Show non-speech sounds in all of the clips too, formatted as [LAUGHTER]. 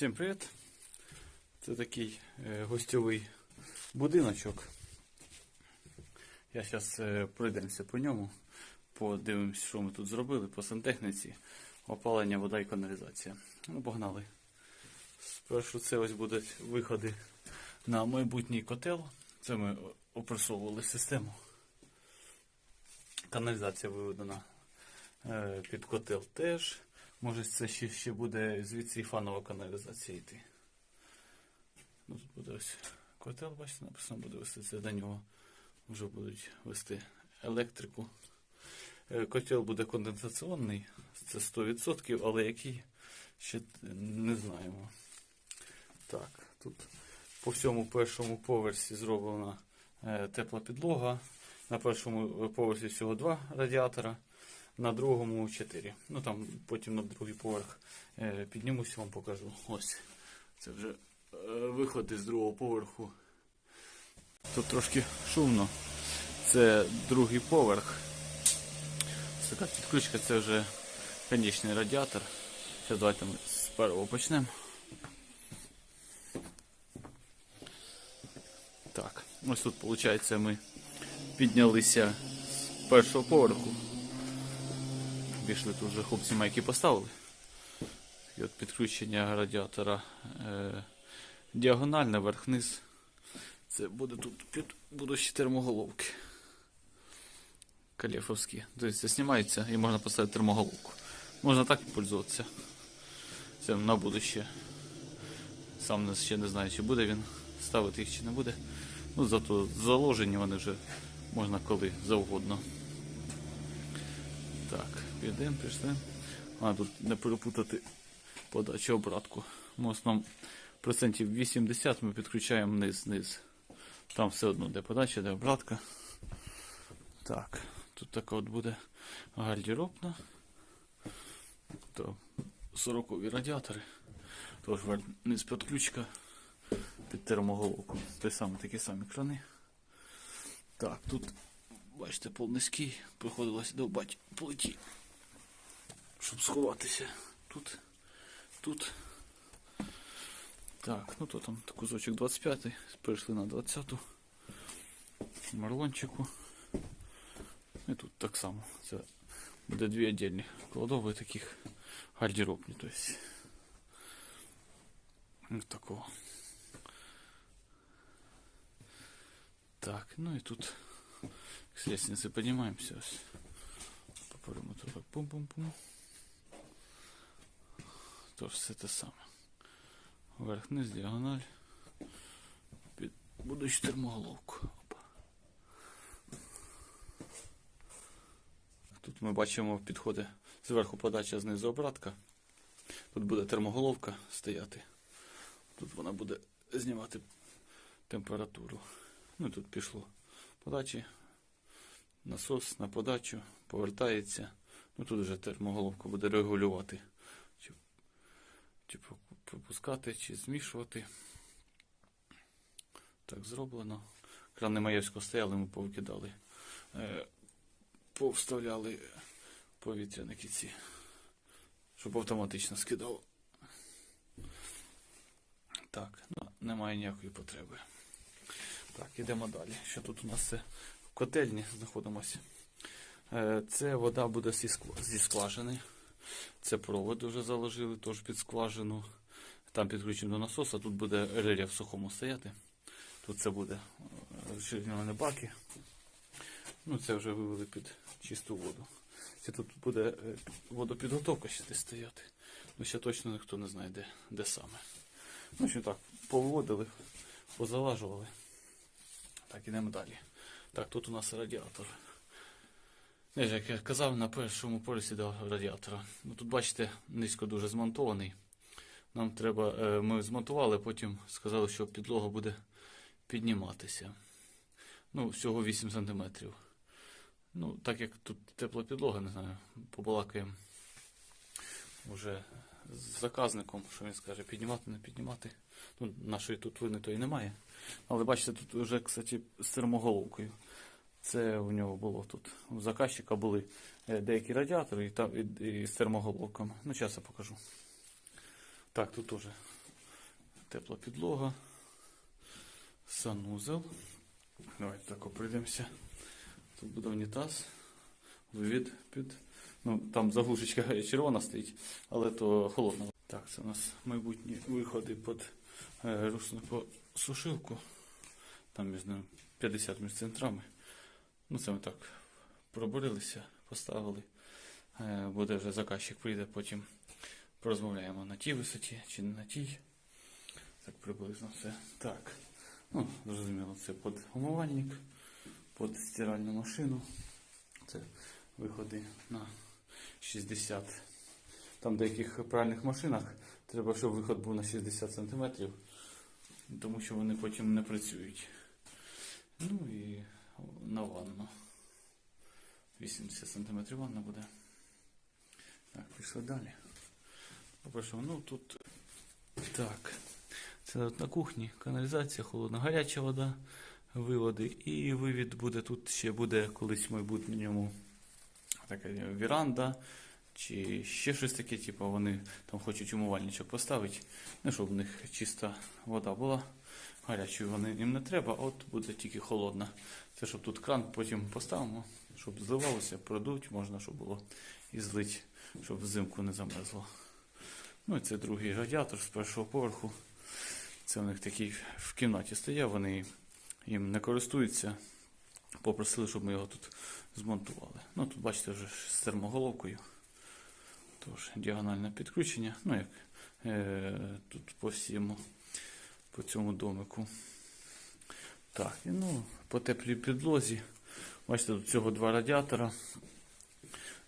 Всім привіт! Це такий е, гостьовий будиночок. Я зараз пройдемося по ньому, подивимось, що ми тут зробили по сантехніці, опалення, вода і каналізація. Ну, погнали. Спершу це ось будуть виходи на майбутній котел. Це ми опресовували систему. Каналізація виведена е, під котел теж. Може це ще, ще буде звідси і фанова каналізація йти. Ну, тут буде ось котел, бачите, написано буде вести це до нього. Вже будуть вести електрику. Е, Котел буде конденсаційний, це 100%, але який ще не знаємо. Так, тут по всьому першому поверсі зроблена е, тепла підлога. На першому поверсі всього два радіатора, на другому чотири. Ну там потім на другий поверх е, піднімусь, вам покажу. Ось. Це вже е, виход із другого поверху. Тут трошки шумно. Це другий поверх. Ось така підключка, це вже конічний радіатор. Зараз давайте ми з першого почнемо. Так, ось тут, виходить, ми піднялися з першого поверху. Пішли тут вже хлопці майки поставили. І от підключення радіатора е, діагональне, верх-низ. Це буде тут під будущі термоголовки. Калєфовські. Тобто знімається і можна поставити термоголовку. Можна так і пользуватися. Це на будуще. Сам ще не знаю, чи буде він ставити їх, чи не буде. Ну, зато заложені вони вже можна коли завгодно. Так, підемо, пішли. А, тут не перепутати подачу обратку. В основному процентів 80 ми підключаємо низ-низ. Там все одно де подача, де обратка. Так, тут така от буде гардеробна. То 40 радіатори. Тож низ підключка під термоголовку. Той самий, такі самі крани. Так, тут, бачите, пол низький, приходилося довбати плиті, щоб сховатися. Тут, тут. Так, ну то там кусочок 25, перейшли на 20-ту. Марлончику. І тут так само. Це буде дві віддільні кладові таких гардеробні. То есть. Ось такого. Так, ну и тут с лестницы поднимаемся. ось. По периметру так пум-пум-пум. Тож все те саме. Верх-низ, діагональ. Під будучу термоголовку. Тут ми бачимо підходи зверху подача, знизу обратка. Тут буде термоголовка стояти. Тут вона буде знімати температуру. Ну тут пішло подачі. Насос на подачу повертається. Ну тут вже термоголовка буде регулювати. Чи, чи пропускати, чи змішувати. Так зроблено. Крани Маєвського стояли, ми повикидали. Е, повставляли повітряники ці, щоб автоматично скидало. Так, ну, немає ніякої потреби. Так, ідемо далі. Що тут у нас це в котельні знаходимося? Е, Це вода буде зі скважини. Це провод вже заложили, теж під скважину. Там підключено до насоса, тут буде реле в сухому стояти. Тут це буде е, ширинні баки. Ну, це вже вивели під чисту воду. Це тут буде е, водопідготовка ще десь стояти. Ну, ще точно ніхто не знає, де, де саме. Ну, що так, повиводили, позалажували. Так, ідемо далі. Так, тут у нас радіатор. Не, Як я казав, на першому полюсі до радіатора. Ну, тут, бачите, низько дуже змонтований. Нам треба, е, ми змонтували, потім сказали, що підлога буде підніматися. Ну, всього 8 см. Ну, так як тут тепла підлога, не знаю, побалакаємо вже з заказником, що він скаже, піднімати, не піднімати. Ну, нашої тут вини то і немає. Але бачите, тут вже, кстати, з термоголовкою. Це у нього було тут. У заказчика були е, деякі радіатори і, там, і, і з термоголовками. Ну, зараз я покажу. Так, тут теж тепла підлога, санузел. Давайте так пройдемося. Тут буде унітаз, вивід під. Ну, там заглушечка [LAUGHS] червона стоїть, але то холодна. Так, це у нас майбутні виходи під е, сушилку. Там між ними 50 між центрами. Ну, це ми так пробурилися, поставили. Е, Буде вже заказчик прийде, потім порозмовляємо на тій висоті чи не на тій. Так приблизно все. Так. Ну, зрозуміло, це під умивальник, під стиральну машину. Це виходи на 60. Там в деяких пральних машинах треба, щоб виход був на 60 см, тому що вони потім не працюють. Ну і на ванну. 80 см ванна буде. Так, пішли далі. Попрошу, ну тут так. Це от на кухні каналізація, холодна, гаряча вода, виводи. І вивід буде тут ще буде колись в майбутньому така віранда. Чи ще щось таке, типу вони там хочуть умивальничок поставити. Ну, щоб в них чиста вода була. Гарячою вони їм не треба, а от буде тільки холодна. Це щоб тут кран потім поставимо, щоб зливалося, продуть, можна, щоб було і злить, щоб взимку не замерзло. Ну і це другий радіатор з першого поверху. Це у них такий в кімнаті стояв, вони їм не користуються. Попросили, щоб ми його тут змонтували. Ну тут бачите вже з термоголовкою. Тож, діагональне підключення. Ну як е, тут по всьому, по цьому домику. Так, і ну, по теплій підлозі. Бачите, тут всього два радіатора.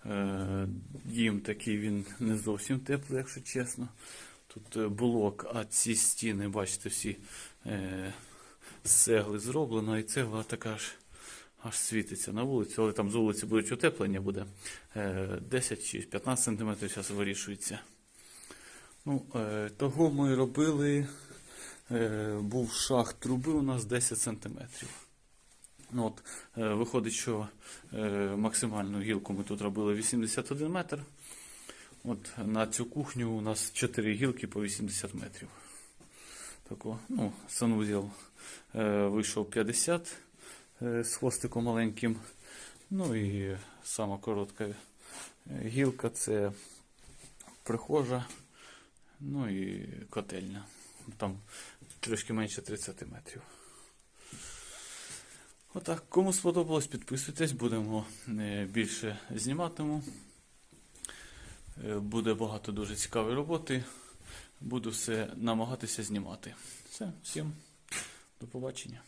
Е, Дім такий він не зовсім теплий, якщо чесно. Тут е, блок, а ці стіни, бачите, всі е, з цегли зроблено, і цегла така ж аж світиться на вулиці, але там з вулиці будуть утеплення, буде е, 10 чи 15 см зараз вирішується. Ну, того ми робили, був шах труби у нас 10 см. Ну, от, е, виходить, що е, максимальну гілку ми тут робили 81 метр. От на цю кухню у нас 4 гілки по 80 метрів. Тако, ну, санузел е, вийшов 50 е, з хвостиком маленьким. Ну і сама коротка е, гілка це прихожа, ну і котельня. Там трошки менше 30 метрів. Отак, кому сподобалось, підписуйтесь, будемо е, більше зніматиму. Е, Буде багато дуже цікавої роботи. Буду все намагатися знімати. Все, всім до побачення.